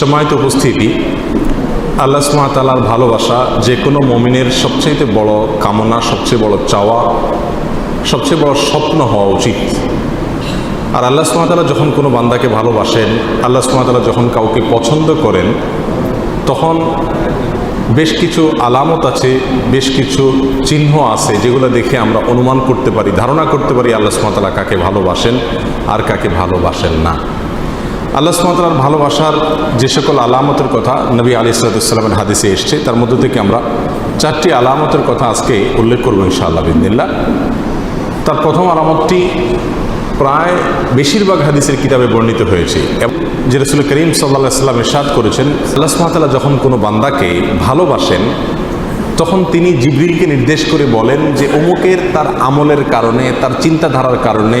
সময়ত উপস্থিতি, আল্লাহ সুমাতালার ভালোবাসা, যে কোনো মমিনের সবচেয়ে বড় কামনা, সবচেয়ে বড় চাওয়া, সবচেয়ে বড় স্বপ্ন হওয়া উচিত। আর আল্লাহ সুমাতালা যখন কোনো বান্দাকে ভালোবাসেন, আল্লাহ সুমাতালা যখন কাউকে পছন্দ করেন, তখন বেশ কিছু আলামত আছে, বেশ কিছু চিহ্ন আছে, যেগুলো দেখে আমরা অনুমান করতে পারি, ধারণা করতে পারি আল্লাহ সুমাতালা কাকে ভালোবাসেন আর কাকে ভালোবাসেন না। আল্লাহ সুমাতালার ভালোবাসার যে সকল আলামতের কথা নবী আলি সালাতামের হাদিসে এসছে, তার মধ্যে থেকে আমরা চারটি আলামতের কথা আজকে উল্লেখ করব ইনশাআল্লাহ বিদিল্লা তার প্রথম আলামতটি প্রায় বেশিরভাগ হাদিসের কিতাবে বর্ণিত হয়েছে এবং যে রসুল করিম সাল্লাহ সাল্লাম ইরশাদ করেছেন, আল্লাহ সুমাতালা যখন কোনো বান্দাকে ভালোবাসেন, তখন তিনি জিবরিলকে নির্দেশ করে বলেন যে অমুকের তার আমলের কারণে, তার চিন্তাধারার কারণে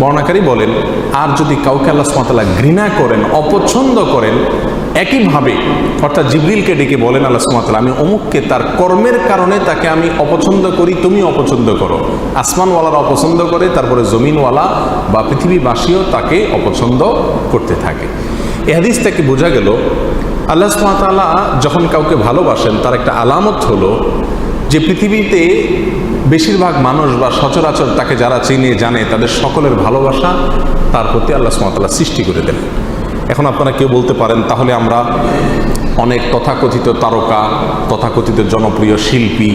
বর্ণাকারী বলেন, আর যদি কাউকে আল্লাহ সুমাতাল্লাহ ঘৃণা করেন, অপছন্দ করেন, একইভাবে, অর্থাৎ জিবরিলকে ডেকে বলেন আল্লাহ সুমাতাল্লাহ আমি অমুককে তার কর্মের কারণে তাকে আমি অপছন্দ করি তুমি অপছন্দ করো। আসমানওয়ালারা অপছন্দ করে, তারপরে জমিনওয়ালা বা পৃথিবীবাসীও তাকে অপছন্দ করতে থাকে। এ হাদিস থেকে বোঝা গেল, আল্লাহ সুমাতাল্লাহ যখন কাউকে ভালোবাসেন, তার একটা আলামত হলো যে পৃথিবীতে বেশিরভাগ মানুষ বা সচরাচর তাকে যারা চিনে, জানে, তাদের সকলের ভালোবাসা তার প্রতি আল্লাহ সুমতাল্লাহ সৃষ্টি করে দেন। এখন আপনারা কেউ বলতে পারেন, তাহলে আমরা অনেক তথাকথিত তারকা, তথাকথিত জনপ্রিয় শিল্পী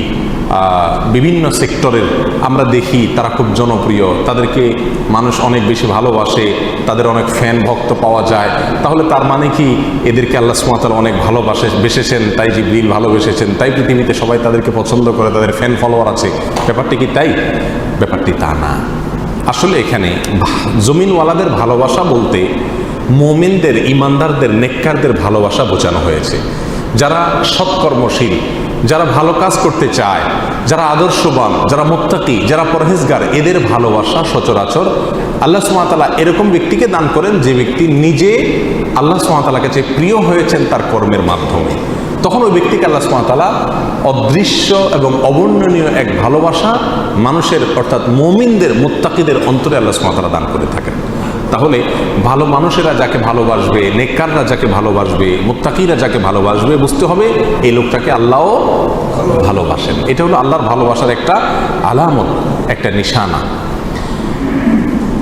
বিভিন্ন সেক্টরের আমরা দেখি, তারা খুব জনপ্রিয়। তাদেরকে মানুষ অনেক বেশি ভালোবাসে, তাদের অনেক ফ্যান ভক্ত পাওয়া যায়। তাহলে তার মানে কি? এদেরকে আল্লাহ সুমাতাল অনেক ভালোবাসে, বেসেছেন, তাই জিবরিল ভালোবেসেছেন, তাই পৃথিবীতে সবাই তাদেরকে পছন্দ করে, তাদের ফ্যান ফলোয়ার আছে। ব্যাপারটি কি তাই? ব্যাপারটি তা না। আসলে এখানে জমিনওয়ালাদের ভালোবাসা বলতে মোমেনদের, ইমানদারদের, নেককারদের ভালোবাসা বোঝানো হয়েছে। যারা সৎকর্মশীল যারা ভালো কাজ করতে চায়, যারা আদর্শবান, যারা মোত্তাকি, যারা পরহেজগার, এদের ভালোবাসা সচরাচর আল্লাহ সুমাতালা এরকম ব্যক্তিকে দান করেন যে ব্যক্তি নিজে আল্লাহ সুমাতালার কাছে প্রিয় হয়েছেন তার কর্মের মাধ্যমে। তখন ওই ব্যক্তিকে আল্লাহ সুমাতালা অদৃশ্য এবং অবর্ণনীয় এক ভালোবাসা মানুষের, অর্থাৎ মমিনদের, মোত্তাকিদের অন্তরে আল্লাহ সুমাতালা দান করে থাকেন। তাহলে ভালো মানুষেরা যাকে ভালোবাসবে, নেককাররা যাকে ভালোবাসবে, মুত্তাকিরা যাকে ভালোবাসবে, বুঝতে হবে এই লোকটাকে আল্লাহও ভালোবাসেন। এটা হলো আল্লাহর ভালোবাসার একটা আলামত, একটা নিশানা।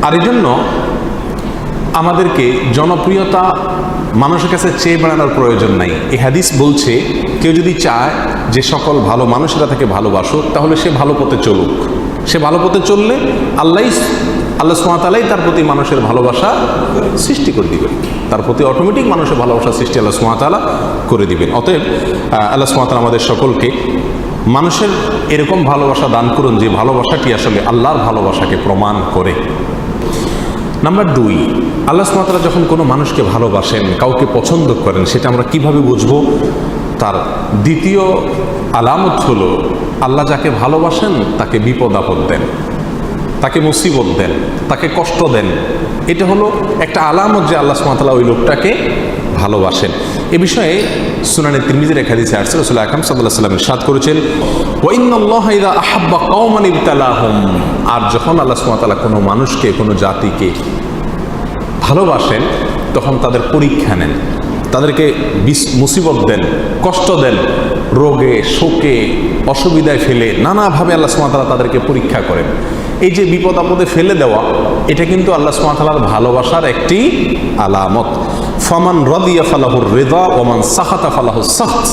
আর জন্য আমাদেরকে জনপ্রিয়তা মানুষের কাছে চেয়ে বেড়ানোর প্রয়োজন নাই। এই হাদিস বলছে, কেউ যদি চায় যে সকল ভালো মানুষেরা তাকে ভালোবাসুক, তাহলে সে ভালো পথে চলুক। সে ভালো পথে চললে আল্লাহ আল্লাহ সুমাতালাই তার প্রতি মানুষের ভালোবাসা সৃষ্টি করে দিবেন। তার প্রতি অটোমেটিক মানুষের ভালোবাসা সৃষ্টি আল্লাহ সুমাতালা করে দিবেন। অতএব আল্লাহ সুমাতালা আমাদের সকলকে মানুষের এরকম ভালোবাসা দান করুন যে ভালোবাসাটি আসলে আল্লাহর ভালোবাসাকে প্রমাণ করে। নাম্বার দুই, আল্লাহ সুমাতারা যখন কোনো মানুষকে ভালোবাসেন, কাউকে পছন্দ করেন, সেটা আমরা কীভাবে বুঝব? তার দ্বিতীয় আলামত হলো, আল্লাহ যাকে ভালোবাসেন, তাকে বিপদ আপদ দেন। তাকে মুসিবত দেন, তাকে কষ্ট দেন। এটা হলো একটা আলামত যে আল্লাহ সুমাতালা ওই লোকটাকে ভালোবাসেন। এ বিষয়ে সুনানি তিরমিজের এক হাদিসে আসছে, রসুল আকরাম সাল্লাহ সাল্লামের সাদ করেছেন ওয়াইনাল্লাহ ইদা আহাব্বা আর যখন আল্লাহ তাআলা কোনো মানুষকে, কোনো জাতিকে ভালোবাসেন, তখন তাদের পরীক্ষা নেন। তাদেরকে মুসিবত দেন, কষ্ট দেন, রোগে, শোকে, অসুবিধায় ফেলে নানাভাবে আল্লাহ সুমাতালা তাদেরকে পরীক্ষা করেন। এই যে বিপদ আপদে ফেলে দেওয়া, এটা কিন্তু আল্লাহ সুমাতালার ভালোবাসার একটি আলামত। ফমান রদিয়া ফালাহুর রেদা ওমান সাহাতা ফালাহু সাহত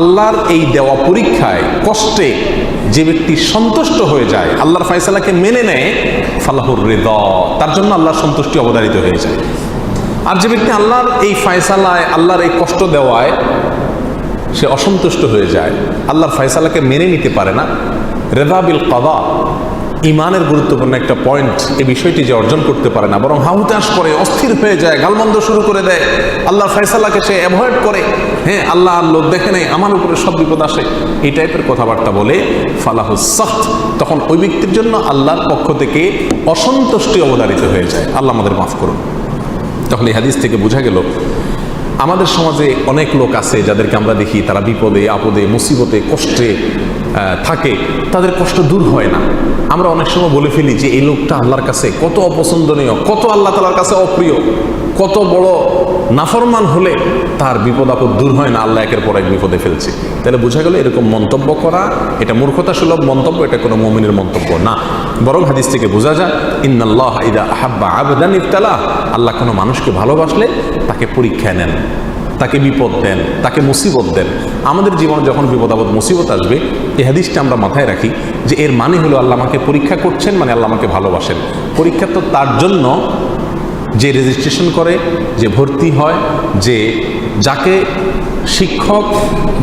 আল্লাহর এই দেওয়া পরীক্ষায় কষ্টে যে ব্যক্তি সন্তুষ্ট হয়ে যায়, আল্লাহর ফয়সালাকে মেনে নেয় ফালাহুর রেদা। তার জন্য আল্লাহর সন্তুষ্টি অবধারিত হয়ে যায়। আর যে ব্যক্তি আল্লাহর এই ফয়সালায়, আল্লাহর এই কষ্ট দেওয়ায়, সে অসন্তুষ্ট হয়ে যায়। আল্লাহর ফয়সালাকে মেনে নিতে পারে না। রেদা বিল কদা, ইমানের গুরুত্বপূর্ণ একটা পয়েন্ট এই বিষয়টি যে অর্জন করতে পারে না, বরং হাহুতাশ করে, অস্থির হয়ে যায়, গালমন্দ শুরু করে দেয়। আল্লাহ ফয়সাল্লাহকে সে অ্যাভয়েড করে। হ্যাঁ আল্লাহ লোক দেখে নেই আমার উপরে সব বিপদ আসে। এই টাইপের কথাবার্তা বলে ফালাহুসাহ তখন ওই ব্যক্তির জন্য আল্লাহর পক্ষ থেকে অসন্তুষ্টি অবধারিত হয়ে যায়। আল্লাহ আমাদের মাফ করুন। তখন এই হাদিস থেকে বোঝা গেল, আমাদের সমাজে অনেক লোক আছে যাদেরকে আমরা দেখি তারা বিপদে, আপদে, মুসিবতে, কষ্টে থাকে, তাদের কষ্ট দূর হয় না। আমরা অনেক সময় বলে ফেলি যে, এই লোকটা আল্লাহর কাছে কত অপছন্দনীয়, কত আল্লাহ তালার কাছে অপ্রিয়, কত বড় নাফরমান হলে তার বিপদ আপদ দূর হয় না, আল্লাহ একের পর এক বিপদে ফেলছে। তাহলে বোঝা গেল এরকম মন্তব্য করা, এটা মূর্খতা সুলভ মন্তব্য, এটা কোনো মমিনের মন্তব্য না। বরং হাদিস থেকে বোঝা যায়, ইন্নাল্লাহ ইদা আহাব্বা আবেদান ইফতালা আল্লাহ কোনো মানুষকে ভালোবাসলে তাকে পরীক্ষায় নেন। তাকে বিপদ দেন, তাকে মুসিবত দেন। আমাদের জীবনে যখন বিপদ, আপদ, মুসিবত আসবে, এই হাদিসটা আমরা মাথায় রাখি যে এর মানে হলো আল্লাহ আমাকে পরীক্ষা করছেন মানে আল্লাহ আমাকে ভালোবাসেন। পরীক্ষা তো তার জন্য যে রেজিস্ট্রেশন করে, যে ভর্তি হয়, যে যাকে শিক্ষক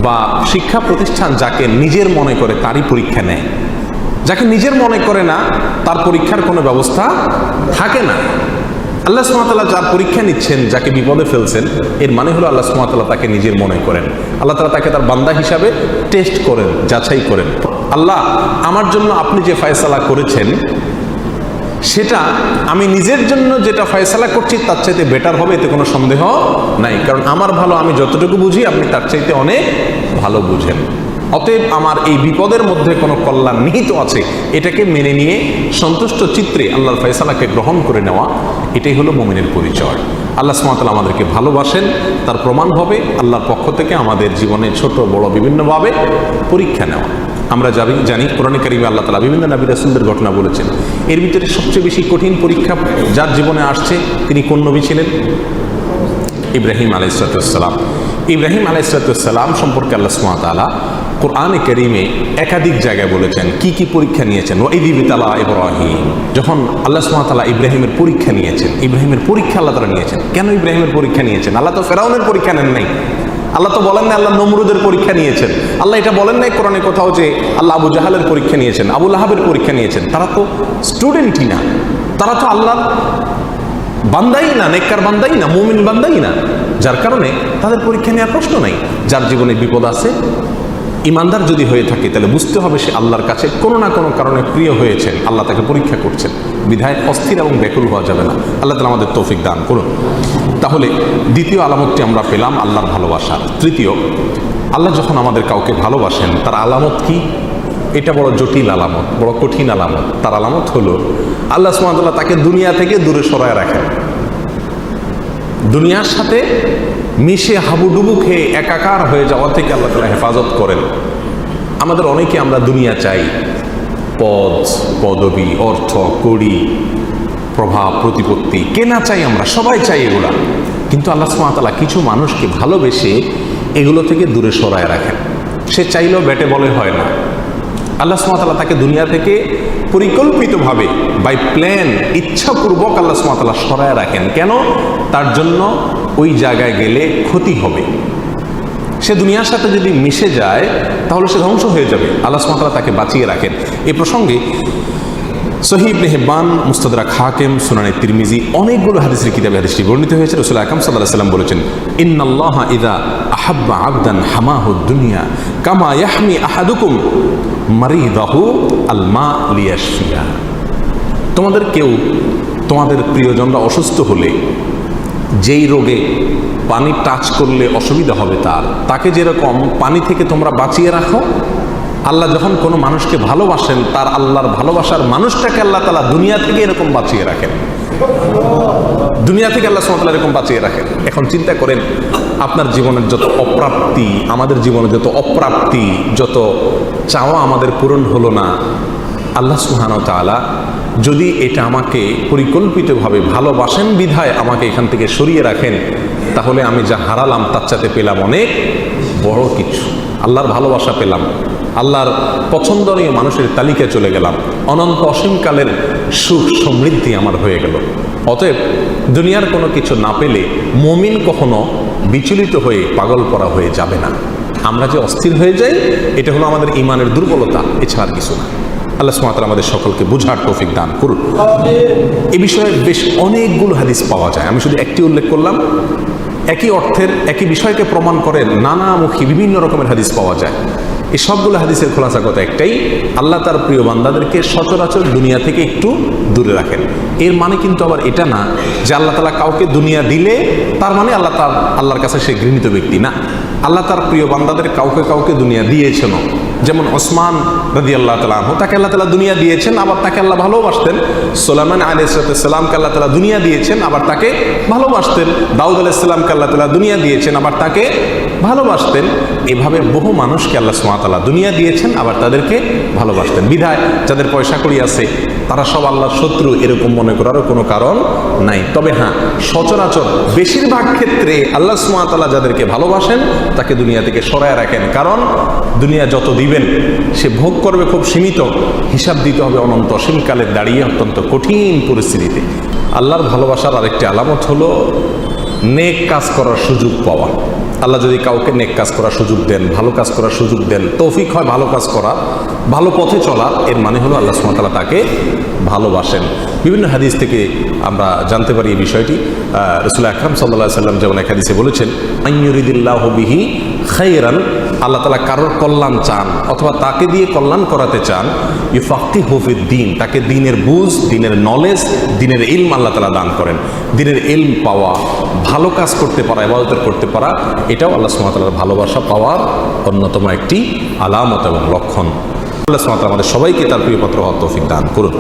বা শিক্ষা প্রতিষ্ঠান যাকে নিজের মনে করে তারই পরীক্ষা নেয়। যাকে নিজের মনে করে না, তার পরীক্ষার কোনো ব্যবস্থা থাকে না। আল্লাহ সুমাতাল্লাহ যার পরীক্ষা নিচ্ছেন, যাকে বিপদে ফেলছেন, এর মানে হলো আল্লাহ সুমাতাল্লাহ তাকে নিজের মনে করেন। আল্লাহ তালা তাকে তার বান্দা হিসাবে টেস্ট করেন, যাচাই করেন। আল্লাহ, আমার জন্য আপনি যে ফয়সালা করেছেন, সেটা আমি নিজের জন্য যেটা ফয়সালা করছি, তার চাইতে বেটার হবে, এতে কোনো সন্দেহ নাই। কারণ আমার ভালো আমি যতটুকু বুঝি, আপনি তার চাইতে অনেক ভালো বুঝেন। অতএব আমার এই বিপদের মধ্যে কোনো কল্যাণ নিহিত আছে। এটাকে মেনে নিয়ে সন্তুষ্ট চিত্রে আল্লাহর ফয়সালাকে গ্রহণ করে নেওয়া, এটাই হলো মোমিনের পরিচয়। আল্লাহ সুমাতাল আমাদেরকে ভালোবাসেন, তার প্রমাণ হবে, আল্লাহর পক্ষ থেকে আমাদের জীবনে ছোট, বড়, বিভিন্নভাবে পরীক্ষা নেওয়া। আমরা জানি জানি, কোরআন কারিমে আল্লাহ তালা বিভিন্ন নাবী রাসুলদের ঘটনা বলেছেন। এর ভিতরে সবচেয়ে বেশি কঠিন পরীক্ষা যার জীবনে আসছে তিনি কোন নবী ছিলেন? ইব্রাহিম আলাইসালাম ইব্রাহিম আলাইসালাম সম্পর্কে আল্লাহ সুমাতালা কোরআনে করিমে একাধিক জায়গায় বলেছেন, কি কি পরীক্ষা নিয়েছেন? ওইদিবিতালা ইব্রাহিম। যখন আল্লাহ সুমাতালা ইব্রাহিমের পরীক্ষা নিয়েছেন, ইব্রাহিমের পরীক্ষা আল্লাহ তালা নিয়েছেন। কেন ইব্রাহিমের পরীক্ষা নিয়েছেন? আল্লাহ তো ফেরাউনের পরীক্ষা নেন নাই। আল্লাহ তো বলেন না আল্লাহ নমরুদের পরীক্ষা নিয়েছেন। আল্লাহ এটা বলেন নাই কোরআনে কোথাও যে আল্লাহ আবু জাহালের পরীক্ষা নিয়েছেন আবুল আহাবের পরীক্ষা নিয়েছেন। তারা তো স্টুডেন্টই না। তারা তো আল্লাহ বান্দাই না, নেককার বান্দাই না, মুমিন বান্দাই না। যার কারণে তাদের পরীক্ষা নেওয়ার প্রশ্ন নাই। যার জীবনে বিপদ আছে, ইমানদার যদি হয়ে থাকে, তাহলে বুঝতে হবে সে আল্লাহর কাছে কোনো না কোনো কারণে প্রিয় হয়েছেন। আল্লাহ তাকে পরীক্ষা করছেন। বিধায় অস্থির এবং ব্যাকুল হওয়া যাবে না। আল্লাহ তালা আমাদের তৌফিক দান করুন। তাহলে দ্বিতীয় আলামতটি আমরা পেলাম আল্লাহর ভালোবাসা। তৃতীয়, আল্লাহ যখন আমাদের কাউকে ভালোবাসেন, তার আলামত কি? এটা বড় জটিল আলামত, বড় কঠিন আলামত। তার আলামত হলো, আল্লাহ সুমাতাল্লাহ তাকে দুনিয়া থেকে দূরে সরায় রাখেন। দুনিয়ার সাথে মিশে হাবুডুবু খেয়ে একাকার হয়ে যাওয়া থেকে আল্লাহ তালা হেফাজত করেন। আমাদের অনেকে আমরা দুনিয়া চাই। পদ, পদবি, অর্থ, কড়ি, প্রভাব, প্রতিপত্তি কেনা চাই আমরা? সবাই চাই এগুলা। কিন্তু আল্লাহ সুমাতালা কিছু মানুষকে ভালোবেসে এগুলো থেকে দূরে সরায় রাখেন। সে চাইলেও ব্যাটে বলে হয় না। আল্লাহ সুমাতালা তাকে দুনিয়া থেকে পরিকল্পিতভাবে বাই প্ল্যান ইচ্ছাপূর্বক আল্লাহ সুমাতাল্লাহ সরায় রাখেন। কেন? তার জন্য ওই জায়গায় গেলে ক্ষতি হবে। সে দুনিয়ার সাথে যদি মিশে যায়, তাহলে সে ধ্বংস হয়ে যাবে। আল্লাহ সুমাতাল্লাহ তাকে বাঁচিয়ে রাখেন। এ প্রসঙ্গে সহিব নেহবান মুস্তাদরাক হাকেম, সুনানে তিরমিজি অনেকগুলো হাদিসের কিতাবে হাদিসটি বর্ণিত হয়েছে। রসুল আকাম সাল্লাহ সাল্লাম বলেছেন, ইন্নাল্লাহ ইদা আহাব্বা আবদান হামাহু দুনিয়া, কামা ইয়াহমি আহাদুকুম মারিদাহু আলমা লিয়াশফিয়া। তোমাদের কেউ তোমাদের প্রিয়জনরা অসুস্থ হলে, যেই রোগে পানি টাচ করলে অসুবিধা হবে তার, তাকে যেরকম পানি থেকে তোমরা বাঁচিয়ে রাখো আল্লাহ যখন কোনো মানুষকে ভালোবাসেন, তার আল্লাহর ভালোবাসার মানুষটাকে আল্লাহ তালা দুনিয়া থেকে এরকম বাঁচিয়ে রাখেন। দুনিয়া থেকে আল্লাহ সুমতাল্লাহ এরকম বাঁচিয়ে রাখেন। এখন চিন্তা করেন, আপনার জীবনের যত অপ্রাপ্তি, আমাদের জীবনে যত অপ্রাপ্তি, যত চাওয়া আমাদের পূরণ হলো না, আল্লাহ সুহান তালা যদি এটা আমাকে পরিকল্পিতভাবে ভালোবাসেন বিধায় আমাকে এখান থেকে সরিয়ে রাখেন, তাহলে আমি যা হারালাম তার চাতে পেলাম অনেক বড় কিছু। আল্লাহর ভালোবাসা পেলাম। আল্লাহর পছন্দনীয় মানুষের তালিকায় চলে গেলাম। অনন্ত অসীমকালের সুখ সমৃদ্ধি আমার হয়ে গেল। অতএব দুনিয়ার কোনো কিছু না পেলে মমিন কখনো বিচলিত হয়ে পাগল করা হয়ে যাবে না। আমরা যে অস্থির হয়ে যাই, এটা হলো আমাদের ইমানের দুর্বলতা, এছাড়া কিছু না। আল্লাহ সুমাতালা আমাদের সকলকে বুঝার তৌফিক দান করুন। এ বিষয়ে বেশ অনেকগুলো হাদিস পাওয়া যায়। আমি শুধু একটি উল্লেখ করলাম। একই অর্থের, একই বিষয়কে প্রমাণ করে নানামুখী বিভিন্ন রকমের হাদিস পাওয়া যায়। এই সবগুলো হাদিসের খোলাসা কথা একটাই, আল্লাহ তার প্রিয় বান্দাদেরকে সচরাচর দুনিয়া থেকে একটু দূরে রাখেন। এর মানে কিন্তু আবার এটা না যে আল্লাহ তালা কাউকে দুনিয়া দিলে তার মানে আল্লাহ তার, আল্লাহর কাছে সে ঘৃণিত ব্যক্তি না। আল্লাহ তার প্রিয় বান্দাদের কাউকে কাউকে দুনিয়া দিয়েছেন যেমন ওসমান রাজি আল্লাহ তালাহ তাকে আল্লাহ তালা দুনিয়া দিয়েছেন, আবার তাকে আল্লাহ ভালোবাসতেন। সোলামান আলী সালামকে আল্লাহ তালা দুনিয়া দিয়েছেন, আবার তাকে ভালোবাসতেন। দাউদ আলাইসাল্লামকে আল্লাহ তালা দুনিয়া দিয়েছেন, আবার তাকে ভালোবাসতেন, এভাবে বহু মানুষকে আল্লাহ সুমাতাল্লাহ দুনিয়া দিয়েছেন, আবার তাদেরকে ভালোবাসতেন। বিধায় যাদের পয়সা করি আছে, তারা সব আল্লাহর শত্রু, এরকম মনে করারও কোনো কারণ নাই। তবে হ্যাঁ সচরাচর বেশিরভাগ ক্ষেত্রে আল্লাহ সুমাতাল্লাহ যাদেরকে ভালোবাসেন, তাকে দুনিয়া থেকে সরায় রাখেন। কারণ দুনিয়া যত দিবেন, সে ভোগ করবে খুব সীমিত। হিসাব দিতে হবে অনন্ত অসীমকালে দাঁড়িয়ে অত্যন্ত কঠিন পরিস্থিতিতে। আল্লাহর ভালোবাসার আরেকটি আলামত হলো, নেক কাজ করার সুযোগ পাওয়া। আল্লাহ যদি কাউকে নেক কাজ করার সুযোগ দেন, ভালো কাজ করার সুযোগ দেন, তৌফিক হয় ভালো কাজ করা ভালো পথে চলা এর মানে হলো আল্লাহ সুমাতালা তাকে ভালোবাসেন। বিভিন্ন হাদিস থেকে আমরা জানতে পারি এই বিষয়টি। রসুল আকরাম সাল্লাহ সাল্লাম যেমন এক হাদিসে বলেছেন আইনুরিদুল্লাহ বিহি খাইরান আল্লাহ তালা কারোর কল্যাণ চান অথবা তাকে দিয়ে কল্যাণ করাতে চান ইউফাক্তি হফিদ দিন, তাকে দিনের বুঝ, দিনের নলেজ দিনের ইলম আল্লাহ তালা দান করেন। দিনের ইলম পাওয়া, ভালো কাজ করতে পারা ইবাদতের করতে পারা, এটাও আল্লাহ সুমাতালার ভালোবাসা পাওয়ার অন্যতম একটি আলামত এবং লক্ষণ। আল্লাহ সুমাতালা আমাদের সবাইকে তার প্রিয়পত্র হওয়ার তৌফিক দান করুন।